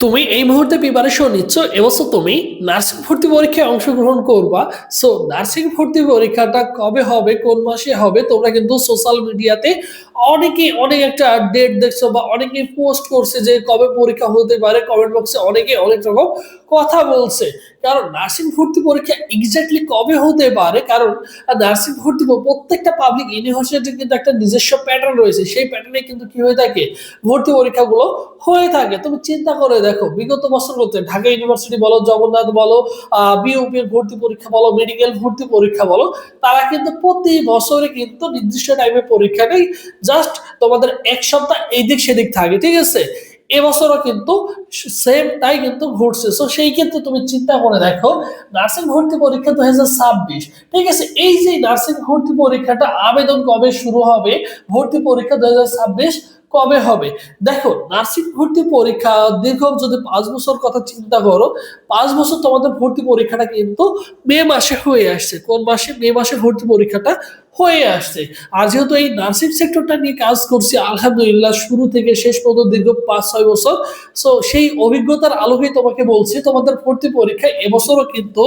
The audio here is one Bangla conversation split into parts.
তুমি এই মুহূর্তে প্রিপারেশন নিচ্ছ এবছর তুমি নার্সিং ভর্তি পরীক্ষায় অংশগ্রহণ করবা। সো নার্সিং ভর্তি পরীক্ষাটা কবে হবে, কোন মাসে হবে, তোমরা কিন্তু সোশ্যাল মিডিয়াতে অনেকে, অনেক একটা ডেট দেখছ বা অনেকে পোস্ট করছে যে কবে পরীক্ষা হতে পারে কমেন্ট বক্সে অনেকে অনেক রকম কথা বলছে। কারণ নার্সিং ভর্তি পরীক্ষা এক্স্যাক্টলি কবে হতে পারে? কারণ নার্সিং ভর্তি প্রত্যেকটা পাবলিক ইউনিভার্সিটির কিন্তু একটা নিজস্ব প্যাটার্ন রয়েছে। সেই প্যাটার্নে কিন্তু কি হয়ে থাকে? ভর্তি পরীক্ষাগুলো হয়ে থাকে। তুমি চিন্তা করে দেখো বিগত বছরগুলোতে ঢাকা ইউনিভার্সিটি বলো, জগন্নাথ বলো বিউপির ভর্তি পরীক্ষা বলো মেডিকেল ভর্তি পরীক্ষা বলো, তারা কিন্তু প্রতি বছরে কিন্তু নির্দিষ্ট টাইমে পরীক্ষা নেই জাস্ট তোমাদের এক সপ্তাহ এই দিক সেদিক থাকে, ঠিক আছে? এবছরও কিন্তু সেম তাই কিন্তু ঘটছে। সো সেই ক্ষেত্রে তুমি চিন্তা করে দেখো নার্সিং ভর্তি পরীক্ষা দু ছাব্বিশ, ঠিক আছে? এই যে নার্সিং ভর্তি পরীক্ষাটা আবেদন কবে শুরু হবে? ভর্তি পরীক্ষা দু হাজার ছাব্বিশ কবে হবে? দেখো নার্সিং ভর্তি পরীক্ষা দীর্ঘ, যদি পাঁচ বছর কথা চিন্তা করো, পাঁচ বছর তোমাদের ভর্তি পরীক্ষাটা কিন্তু মে মাসে হয়ে আসছে। কোন মাসে? মে মাসে ভর্তি পরীক্ষাটা হয়ে আসছে। আর যেহেতু এই নার্সিং সেক্টরটা নিয়ে কাজ করছি, আলহামদুলিল্লাহ শুরু থেকে শেষ পর্যন্ত দীর্ঘ পাঁচ, ছয় বছর। সো সেই অভিজ্ঞতার আলোকে তোমাকে বলছি, তোমাদের ভর্তি পরীক্ষা এবছরও কিন্তু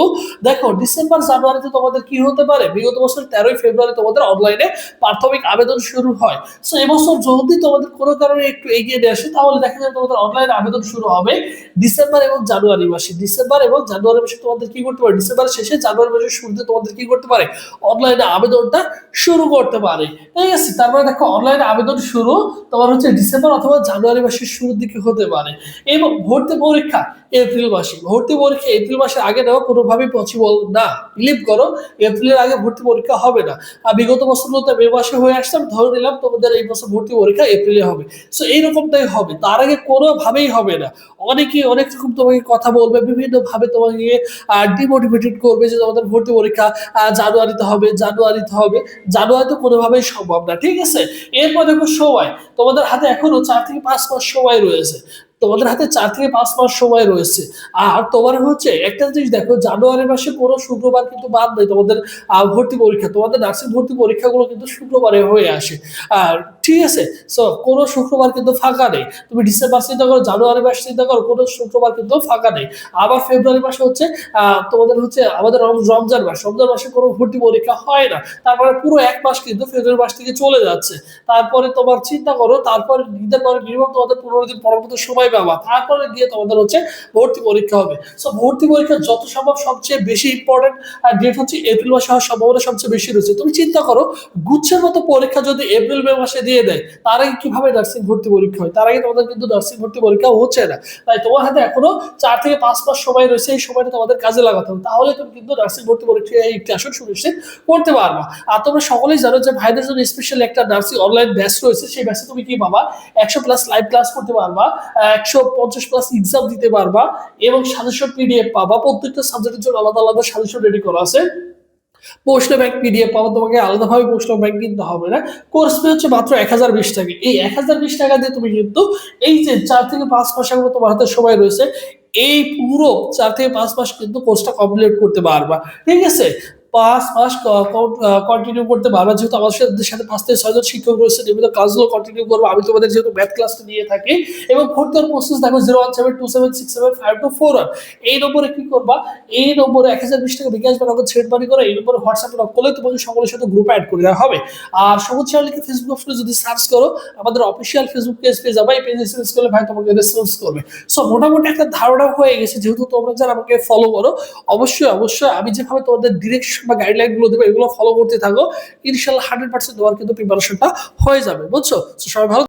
দেখো, ডিসেম্বর জানুয়ারিতে তোমাদের কি হতে পারে? বিগত বছর তেরোই ফেব্রুয়ারি তোমাদের অনলাইনে প্রাথমিক আবেদন শুরু হয়। সো এবছর যদি তোমাদের কোনো কারণে একটু এগিয়ে দিয়ে আসে, তাহলে দেখা যাবে তোমাদের অনলাইন আবেদন শুরু হবে ডিসেম্বর এবং জানুয়ারি মাসে। ডিসেম্বর এবং জানুয়ারি মাসে তোমাদের কি করতে পারে? ডিসেম্বর শেষে জানুয়ারি মাসের শুরুতে তোমাদের কি করতে পারে? অনলাইনে আবেদনটা শুরু করতে পারে। ঠিক আছে? তার মানে দেখো অনলাইনে আবেদন শুরু তোমার হচ্ছে ডিসেম্বর অথবা জানুয়ারি মাসের শুরুর দিকে হতে পারে। এবং ভর্তি পরীক্ষা এপ্রিল মাসে। ভর্তি পরীক্ষা এপ্রিল মাসের আগে নেওয়া কোনোভাবেই পসিবল না। বিলিভ করো এপ্রিলের আগে ভর্তি পরীক্ষা হবে না। আর বিগত বছরগুলোতে মে মাসে হয়ে আসতাম ধরে নিলাম তোমাদের এই বছর ভর্তি পরীক্ষা এপ্রিলে হবে। সো এইরকমটাই হবে। তার আগে কোনোভাবেই হবে না। অনেকে, অনেক রকম তোমাকে কথা বলবে বিভিন্ন ভাবে তোমাকে ডিমোটিভেটেড করবে যে তোমাদের ভর্তি পরীক্ষা জানুয়ারিতে হবে জানুয়ারিতে হবে। জানুয়ারিতে কোনোভাবেই সম্ভব না, ঠিক আছে? এরপর দেখো সময়। তোমাদের হাতে এখনও চার থেকে পাঁচ মাস সময় রয়েছে। তোমাদের হাতে চার থেকে পাঁচ মাস সময় রয়েছে। আর তোমার হচ্ছে একটা জিনিস দেখো, জানুয়ারি মাসে কোনো শুক্রবার কিন্তু বাদ নেই তোমাদের ভর্তি পরীক্ষা। তোমাদের নার্সিং ভর্তি পরীক্ষাগুলো কিন্তু শুক্রবারে হয়ে আসে। আর ঠিক আছে? সো কোনো শুক্রবার কিন্তু ফাঁকা নেই। তুমি ডিসেম্বর চিন্তা করো, জানুয়ারি মাস চিন্তা করো, কোনো শুক্রবার কিন্তু ফাঁকা নেই। আবার ফেব্রুয়ারি মাসে হচ্ছে তোমাদের হচ্ছে, আমাদের রমজান মাস। রমজান মাসে কোনো ভর্তি পরীক্ষা হয় না। তারপরে পুরো এক মাস কিন্তু ফেব্রুয়ারি মাস থেকে চলে যাচ্ছে। তারপরে তোমার চিন্তা করো, তারপরে ঈদের পরে মিনিমাম তোমাদের পনেরো দিন পরবর্তী সময় পাবা। তারপরে গিয়ে তোমাদের হচ্ছে ভর্তি পরীক্ষা হবে। সো ভর্তি পরীক্ষা যত সম্ভব সবচেয়ে বেশি ইম্পর্টেন্ট আর ডেট হচ্ছে এপ্রিল মাসে হওয়ার সম্ভাবনা সবচেয়ে বেশি রয়েছে। তুমি চিন্তা করো, গুচ্ছের মতো পরীক্ষা যদি এপ্রিল মে মাসে দিয়ে দেয় তার আগে কীভাবে নার্সিং ভর্তি পরীক্ষা হয়? তার আগে তোমাদের কিন্তু নার্সিং ভর্তি পরীক্ষা হচ্ছে না। তাই তোমার হাতে এখনও চার থেকে পাঁচ মাস সময় রয়েছে, এই সময়টা তোমাদের কাজে লাগাতে হবে। তাহলে তুমি কিন্তু নার্সিং ভর্তি পরীক্ষায় একটি আসন সুনিশ্চিত করতে পারবা। আর তোমরা সকলেই জানো যে ভাইদের জন্য স্পেশাল একটা নার্সিং অনলাইন ব্যাচ রয়েছে। সেই ব্যাচে তুমি কি পাবা? একশো প্লাস লাইভ ক্লাস করতে পারবা, একশো পঞ্চাশ প্লাস এক্সাম দিতে পারবা এবং সাজেশন পিডিএফ পাবা। প্রত্যেকটা সাবজেক্টের জন্য আলাদা আলাদা সাজেশন রেডি করা আছে। পোস্ট ব্যাংক পিডিএফ পাবো, তোমাকে আলাদাভাবে প্রশ্ন ব্যাংক কিনতে হবে না। কোর্স ফি হচ্ছে মাত্র এক হাজার বিশ টাকা। এই এক হাজার বিশ টাকা দিয়ে তুমি কিন্তু এই যে চার থেকে পাঁচ মাসের মতো তোমার হাতে সময় রয়েছে, এই পুরো চার থেকে পাঁচ মাস কিন্তু কোর্সটা কমপ্লিট করতে পারবা। ঠিক আছে? পাঁচ মাস কন্টিনিউ করতে পারবা যেহেতু আমার সাথে পাঁচ থেকে ছয়জন শিক্ষক রয়েছে নিয়মিত ক্লাসগুলো কন্টিনিউ করব। আমি তোমাদের যেহেতু ম্যাথ ক্লাসটা নিয়ে থাকি, এবং ভর্তি হওয়ার প্রসেস দেখো zero one seven two seven six seven five two four one এই নম্বরে কি করবা? এই নম্বরে এক হাজার বিশ টাকা বিকাশ বা নগদ ছেড়ে মানি করে এই নম্বরে হোয়াটসঅ্যাপে নক করলে তোমাকে সকলের সাথে গ্রুপ অ্যাড করে দেওয়া হবে। আর সবুজ চ্যানেলকে ফেসবুক অপশনে যদি সার্চ করো, আমাদের অফিসিয়াল ফেসবুক পেজ পেয়ে যাবে। এই পেজে সার্চ করলে ভাই তোমাকে রেসপন্স করবে। সো মোটামুটি একটা ধারণা হয়ে গেছে। যেহেতু তোমরা যারা আমাকে ফলো করো, অবশ্যই অবশ্যই আমি যেভাবে তোমাদের ডিরেকশন বা গাইডলাইনগুলো দেবো, এগুলো ফলো করতে থাকো। ইনশাল্লাহ হান্ড্রেড পার্সেন্ট তোমার কিন্তু প্রিপারেশনটা হয়ে যাবে, বুঝছ? সবাই ভালো